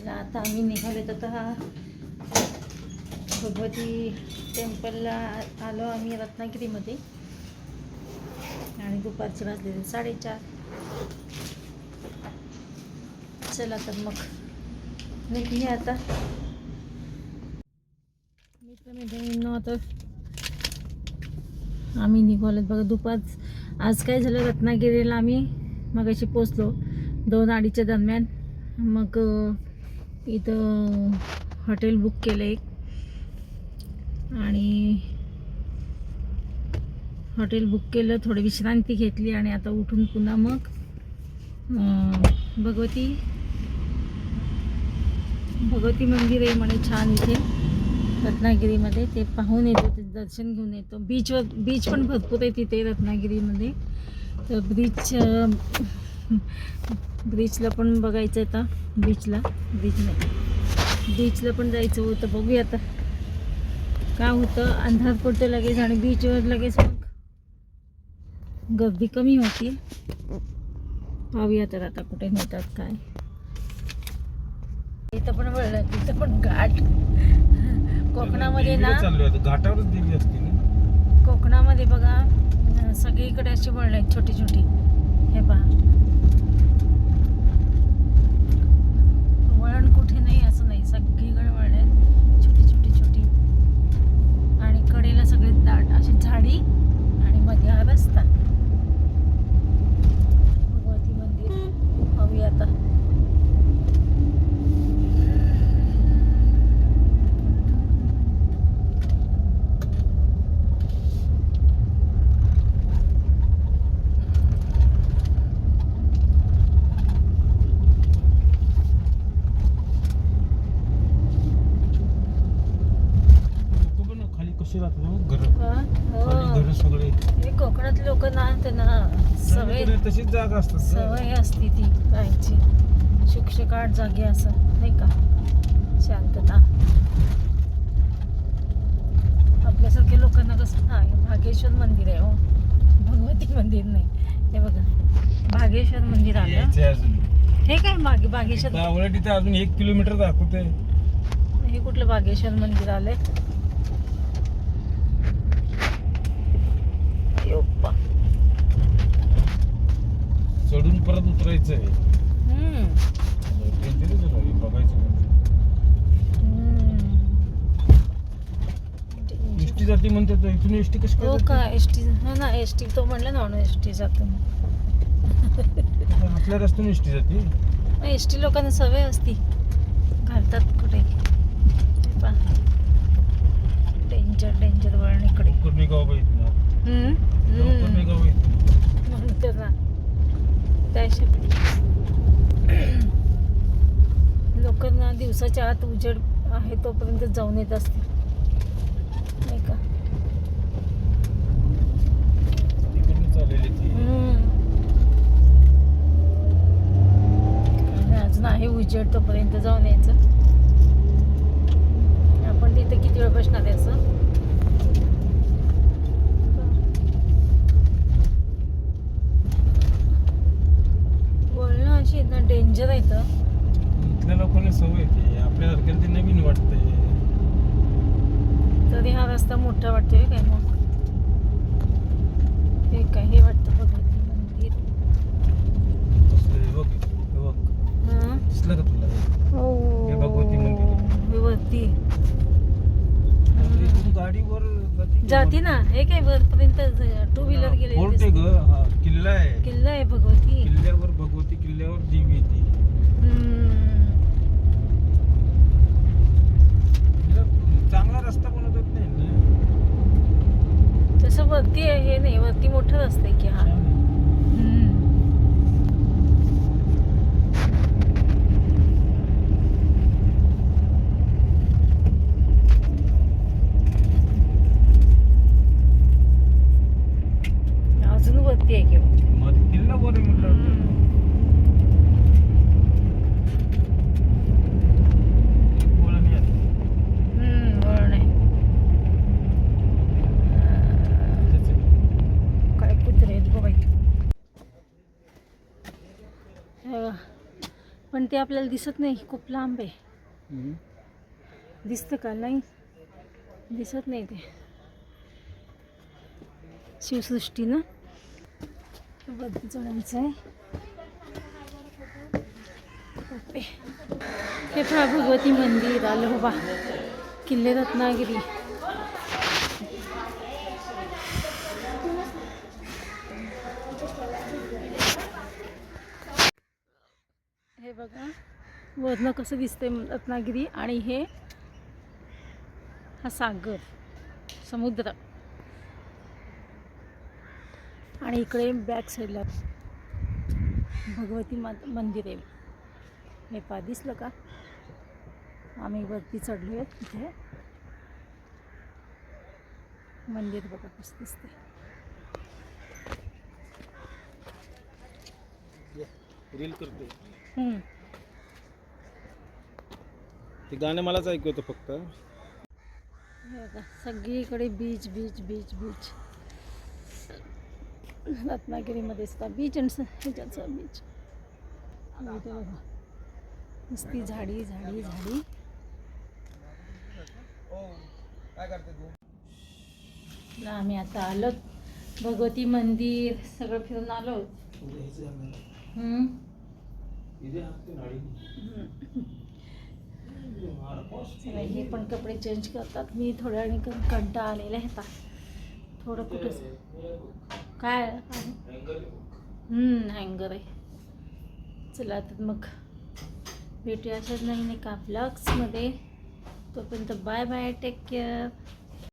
चला आता आम्ही निघालो तर भगवती टेम्पलला आलो आम्ही रत्नागिरीमध्ये. आणि दुपारचे वाजलेले साडेचार. चला तर मग निघूया आता. मित्रमैत्रिणींना आता आम्ही निघालो बघा दुपार आज काय झालं? रत्नागिरीला आम्ही मगाशी पोचलो दोन अडीच्या दरम्यान. मग इथं हॉटेल बुक केलं एक. आणि हॉटेल बुक केलं थोडी विश्रांती घेतली आणि आता उठून पुन्हा मग भगवती भगवती मंदिर आहे म्हणे छान इथे रत्नागिरीमध्ये. ते पाहून येतो ते दर्शन घेऊन येतो. बीचवर बीच पण भरपूर आहे तिथे रत्नागिरीमध्ये. तर बीच ब्रिजला पण बघायचं आता. बीचला ब्रिज नाही. बीचला पण जायचं होतं. बघूया आता. काय होतं? अंधार पडतो लगेच आणि बीचवर लगेच मग गर्दी कमी होती पाहूया तर आता कुठे नेतात काय. इथं पण वळलं. तिथं पण घाट. कोकणामध्ये ना घाटावरच कोकणामध्ये बघा सगळीकडे अशी आहेत छोटी छोटी हे पहा वळण कुठे नाही असं नाही सगळीकडे वळण आहेत छोटी छोटी छोटी आणि कडेला सगळे दाट अशी झाडी आणि मध्ये हा रस्ता भगवती मंदिर पाहूया आता लोक पण खाली कशी राहतात घर हा, खाली हो. घर सगळे कोकणातले लोक ना त्यांना सवय तशीच जागा असतात सवय असते ती राहायची. शुकशकाट जागे असं नाही का? शांतता. आपल्यासारख्या लोकांना कसं नाही भागेश्वर मंदिर आहे हो. भगवती मंदिर नाही. हे बघा भागेश्वर मंदिर आलं. अजून. हे काय बागे बागेश्वर अजून एक किलोमीटर दाखवते हे कुठलं बागेश्वर मंदिर आलंय? योप्पा. चढून परत. डेंजरच आहे. एसटी जाते म्हणते तर इथून एसटी कशी हो का एस टी हो ना एस टी तो म्हणलं ना एस टी जातो? आपल्या रस्त्याने एसटी जाते? एस टी लोकांना सवय असती. घालतात कुठे? डेंजर डेंजर वळण इकडे. लवकर निघावं बाई म्हणते ना. त्याशी लोकांना दिवसाच्या आत उजेड आहे तोपर्यंत जाऊन येत असते नाही का? अजून आहे उजेड तोपर्यंत जाऊन यायचं. आपण तिथे किती वेळ बसणार आहे असं बोलणं अशी आहेत ना डेंजर आहे तर इथल्या लोकांना सवय येते आपल्यासारख्याला ते नवीन वाटतंय तरी हा रस्ता मोठा वाटतोय काय मग? हे काय हे वाटतं भगवती मंदिर. बघ हे बघ. हं? दिसलं का तुला? हो. हे भगवती मंदिर. गाडीवर जाते ना हे काय वरपर्यंत टू व्हीलर गेले फोर्ट आहे ग किल्ला आहे. किल्ला आहे भगवती. किल्ल्यावर भगवती किल्ल्यावर देवी येते हम्म. तिला चांगला रस्ता बनवतात नाही ना तसं वरती आहे किती मोठं असतं आहे की हा छान आहे. हम्म. अजून वरती आहे की मग किल्ला वर आहे म्हटलं हम्म. पण ते आपल्याला दिसत नाही. खूप लांब आहे. दिसतं का? नाही. दिसत नाही ते. शिवसृष्टी ना? आहे. हे पहा भगवती मंदिर आलं बाबा. किल्ले रत्नागिरी हे बघा वरनं कसं दिसतंय रत्नागिरी आणि हे हा सागर समुद्र. आणि इकडे बॅक साईडला भगवती मात मंदिर आहे. हे पा दिसलं का? आम्ही वरती चढलो आहे तिथे. मंदिर बघा कसं दिसतंय. रील करते. ते गाणं मलाच ऐकू येतं फक्त. हे बघा सगळीकडे बीच बीच बीच बीच रत्नागिरीमध्ये सुद्धा बीच ह्याच्याचं बीच आणि इथे बघा नुसती झाडी झाडी झाडी. ना आम्ही आता आलो. भगवती मंदिर सगळं फिरून आलो. हम्म. चला हे पण कपडे चेंज करतात. मी थोड्या वेळाने कं- आलेला आहे आता. थोडं कुठं काय? हँगर आहे. चला तर मग भेटूया अशाच नाही नाही का ब्लॉग्समध्ये तोपर्यंत बाय बाय टेक केअर